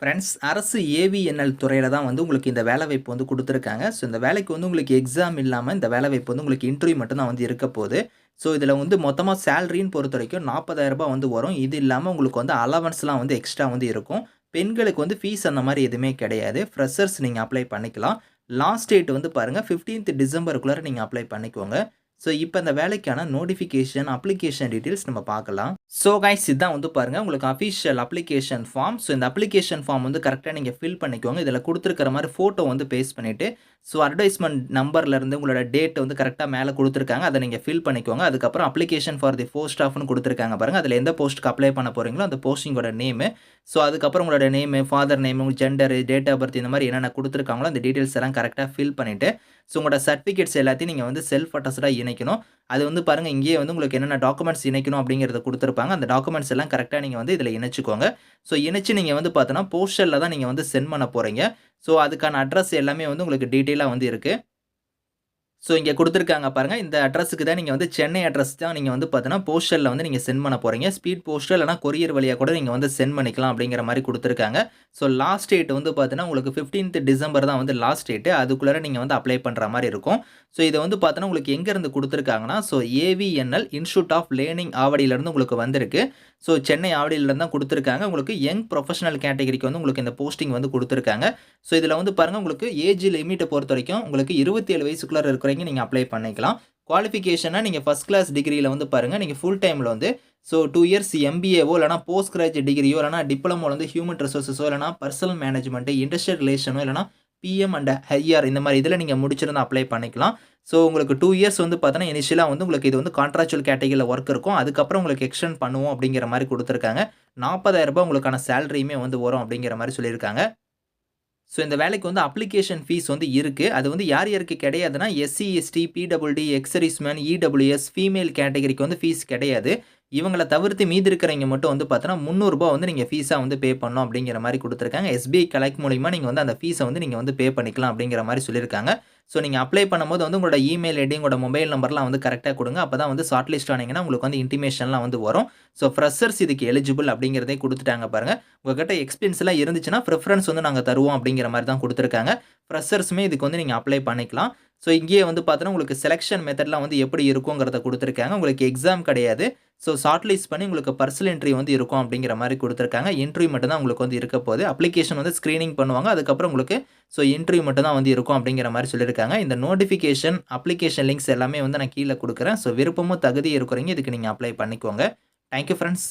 Friends அரசு AVNL துறையில் தான் வந்து உங்களுக்கு இந்த வேலைவாய்ப்பு வந்து கொடுத்துருக்காங்க. ஸோ இந்த வேலைக்கு வந்து உங்களுக்கு எக்ஸாம் இல்லாமல் இந்த வேலைவாய்ப்பு வந்து உங்களுக்கு இன்டர்வியூ மட்டும்தான் வந்து இருக்க போகுது. ஸோ இதில் வந்து மொத்தமாக சேலரின்னு பொறுத்த வரைக்கும் நாற்பதாயிரரூபா வந்து வரும். இது இல்லாமல் உங்களுக்கு வந்து அலவன்ஸ்லாம் வந்து எக்ஸ்ட்ரா வந்து இருக்கும். பெண்களுக்கு வந்து ஃபீஸ் அந்த மாதிரி எதுவுமே கிடையாது. ஃப்ரெஷர்ஸ் நீங்கள் அப்ளை பண்ணிக்கலாம். லாஸ்ட் டேட் வந்து பாருங்கள் ஃபிஃப்டீன்த் டிசம்பருக்குள்ளே நீங்கள் அப்ளை பண்ணிக்கோங்க. ஸோ இப்போ இந்த வேலைக்கான நோட்டிஃபிகேஷன் அப்ளிகேஷன் டீட்டெயில்ஸ் நம்ம பார்க்கலாம். ஸோ கைஸ் இதுதான் வந்து பாருங்கள் உங்களுக்கு அஃபிஷியல் அப்ளிகேஷன் ஃபார்ம் ஸோ இந்த அப்ளிகேஷன் ஃபார்ம் வந்து கரெக்டாக நீங்கள் ஃபில் பண்ணிக்கோங்க. இதில் கொடுத்துருக்கிற மாதிரி ஃபோட்டோ வந்து பேஸ்ட் பண்ணிவிட்டு ஸோ அட்வர்டைஸ்மெண்ட் நம்பர்லேருந்து உங்களோட டேட் வந்து கரெக்டாக மேலே கொடுத்துருக்காங்க. அதை நீங்கள் ஃபில் பண்ணிக்கோங்க. அதுக்கப்புறம் அப்ளிகேஷன் ஃபார் தி போஸ்ட் ஆஃப்னு கொடுத்துருக்காங்க பாருங்கள் அதில் எந்த போஸ்ட்டுக்கு அப்ளை பண்ண போகிறீங்களோ அந்த போஸ்டிங்கோட நேமு ஸோ அதுக்கப்புறம் உங்களோட name father name gender date of birth இந்த மாதிரி என்னென்ன கொடுத்துருக்காங்களோ அந்த டீட்டெயில்ஸ் எல்லாம் கரெக்டாக ஃபில் பண்ணிவிட்டு ஸோ உங்களோட சர்டிஃபிகேட்ஸ் எல்லாத்தையும் நீங்கள் வந்து செல்ஃப் அட்டஸ்டாக இணைக்கணும். அது வந்து பாருங்கள் இங்கேயே வந்து உங்களுக்கு என்னென்ன டாக்குமெண்ட்ஸ் இணைக்கணும் அப்படிங்கிறத கொடுத்துருப்பாங்க. அந்த டாக்குமெண்ட்ஸ் எல்லாம் கரெக்டாக நீங்கள் வந்து இதில் இணைச்சிக்கோங்க. ஸோ இணைச்சு நீங்கள் வந்து பார்த்தோன்னா போஸ்டலில் தான் நீங்கள் வந்து சென்ட் பண்ண போகிறீங்க ஸோ அதுக்கான அட்ரஸ் எல்லாமே வந்து உங்களுக்கு டீட்டெயிலாக வந்து இருக்குது ஸோ இங்கே கொடுத்துருக்காங்க பாருங்கள் இந்த அட்ரஸுக்கு தான் நீங்கள் வந்து சென்னை அட்ரஸ் தான் நீங்கள் வந்து பார்த்தீங்கன்னா போஸ்டலில் வந்து நீங்கள் சென்ட் பண்ண போகிறீங்க ஸ்பீட் போஸ்டர் இல்லைனா கொரியர் வழியாக கூட நீங்கள் வந்து சென்ட் பண்ணிக்கலாம் அப்படிங்கிற மாதிரி கொடுத்துருக்காங்க. ஸோ லாஸ்ட் டேட் வந்து பார்த்தீங்கன்னா உங்களுக்கு ஃபிஃப்டீன்த் டிசம்பர் தான் வந்து லாஸ்ட் டேட்டு அதுக்குள்ளே நீங்கள் வந்து அப்ளை பண்ணுற மாதிரி இருக்கும். ஸோ இதை வந்து பார்த்தீங்கன்னா உங்களுக்கு எங்கேருந்து கொடுத்துருக்காங்கன்னா so AVNL institute of learning ஆவடியிலேருந்து உங்களுக்கு வந்திருக்கு. ஸோ சென்னை ஆவடியிலேருந்து தான் கொடுத்துருக்காங்க. உங்களுக்கு யங் ப்ரொஃபஷனல் கேட்டகரிக்கு வந்து உங்களுக்கு இந்த போஸ்டிங் வந்து கொடுத்துருக்காங்க. ஸோ இதில் வந்து பாருங்கள் உங்களுக்கு ஏஜ் லிமிட்டை பொறுத்த வரைக்கும் உங்களுக்கு இருபத்தி ஏழு வயசுக்குள்ளே இருக்கிற வரைக்கும் நீங்கள் அப்ளை பண்ணிக்கலாம். குவாலிஃபிகேஷனாக நீங்கள் ஃபஸ்ட் கிளாஸ் டிகிரியில் வந்து பாருங்கள் நீங்கள் ஃபுல் டைமில் வந்து ஸோ டூ இயர்ஸ் எம்பிஏவோ இல்லைனா போஸ்ட் கிராஜுவேட் டிகிரியோ இல்லைனா டிப்ளமோ வந்து ஹியூமன் ரிசோர்ஸஸோ இல்லைனா பர்சனல் மேனேஜ்மெண்ட்டு இண்டஸ்ட்ரியல் ரிலேஷனோ இல்லைனா பிஎம் அண்ட் ஹைஆர் இந்த மாதிரி இதில் நீங்கள் முடிச்சிருந்தா அப்ளை பண்ணிக்கலாம். ஸோ உங்களுக்கு டூ இயர்ஸ் வந்து பார்த்தோன்னா இனிஷியலாக வந்து உங்களுக்கு இது வந்து கான்ட்ராக்சுவல் கேட்டகரியில் ஒர்க் இருக்கும். அதுக்கப்புறம் உங்களுக்கு எக்ஸ்டெண்ட் பண்ணுவோம் அப்படிங்கிற மாதிரி கொடுத்துருக்காங்க. நாற்பதாயிரரூபா உங்களுக்கான சேலரியுமே வந்து வரும் அப்படிங்கிற மாதிரி சொல்லியிருக்காங்க. ஸோ இந்த வேலைக்கு வந்து அப்ளிகேஷன் ஃபீஸ் வந்து இருக்குது அது வந்து யார் யாருக்கு கிடையாதுன்னா SC ST PWD ex serviceman EWS female கேட்டகரிக்கு வந்து ஃபீஸ் கிடையாது. இவங்களை தவிர்த்து மீதி இருக்கிறவங்க மட்டும் வந்து பார்த்தோன்னா முந்நூறுரூபா வந்து நீங்கள் ஃபீஸாக வந்து பே பண்ணணும் அப்படிங்கிற மாதிரி கொடுத்துருக்காங்க. எஸ்பிஐ கலெக்ட் மூலிமா நீங்கள் வந்து அந்த ஃபீஸை வந்து நீங்கள் வந்து பே பண்ணிக்கலாம் அப்படிங்கிற மாதிரி சொல்லியிருக்காங்க. ஸோ நீங்கள் அப்ளை பண்ணும்போது வந்து உங்களோட இமெயில் ஐடி உங்களோட மொபைல் நம்பர்லாம் வந்து கரெக்டாக கொடுங்க. அப்போ தான் வந்து ஷார்ட் லிஸ்ட் ஆனீங்கன்னா உங்களுக்கு வந்து இன்டிமேஷன்லாம் வந்து வரும். ஸோ ஃப்ரெஷர்ஸ் இதுக்கு எலிஜிபிள் அப்படிங்கிறதே கொடுத்துட்டாங்க பாருங்கள் உங்கள்கிட்ட எக்ஸ்பீரியன்ஸ்லாம் இருந்துச்சுன்னா ப்ரிஃபரன்ஸ் வந்து நாங்கள் தருவோம் அப்படிங்கிற மாதிரி தான் கொடுத்துருக்காங்க. ஃப்ரெஷர்ஸுமே இதுக்கு வந்து நீங்கள் அப்ளை பண்ணிக்கலாம். ஸோ இங்கேயே வந்து பார்த்தோன்னா உங்களுக்கு செலெக்ஷன் மெத்தட்லாம் வந்து எப்படி இருக்குங்கிறத கொடுத்துருக்காங்க. உங்களுக்கு எக்ஸாம் கிடையாது. ஸோ ஷார்ட் லிஸ்ட் பண்ணி உங்களுக்கு பர்சனல் என்ட்ரி வந்து இருக்கும் அப்படிங்கிற மாதிரி கொடுத்துருக்காங்க. இன்ட்ரிவியூ மட்டும் தான் உங்களுக்கு வந்து இருக்க போகுது. அப்ளிகேஷன் வந்து ஸ்க்ரீனிங் பண்ணுவாங்க. அதுக்கப்புறம் உங்களுக்கு ஸோ இன்ட்ரிவியூ மட்டும் தான் வந்து இருக்கும் அப்படிங்கிற மாதிரி சொல்லியிருக்காங்க. இந்த நோட்டிஃபிகேஷன் அப்ளிகேஷன் லிங்க்ஸ் எல்லாமே வந்து நான் கீழே கொடுக்குறேன். ஸோ விருப்பமும் தகுதி இருக்கிறீங்க இதுக்கு நீங்கள் அப்ளை பண்ணிக்கோங்க. Thank you friends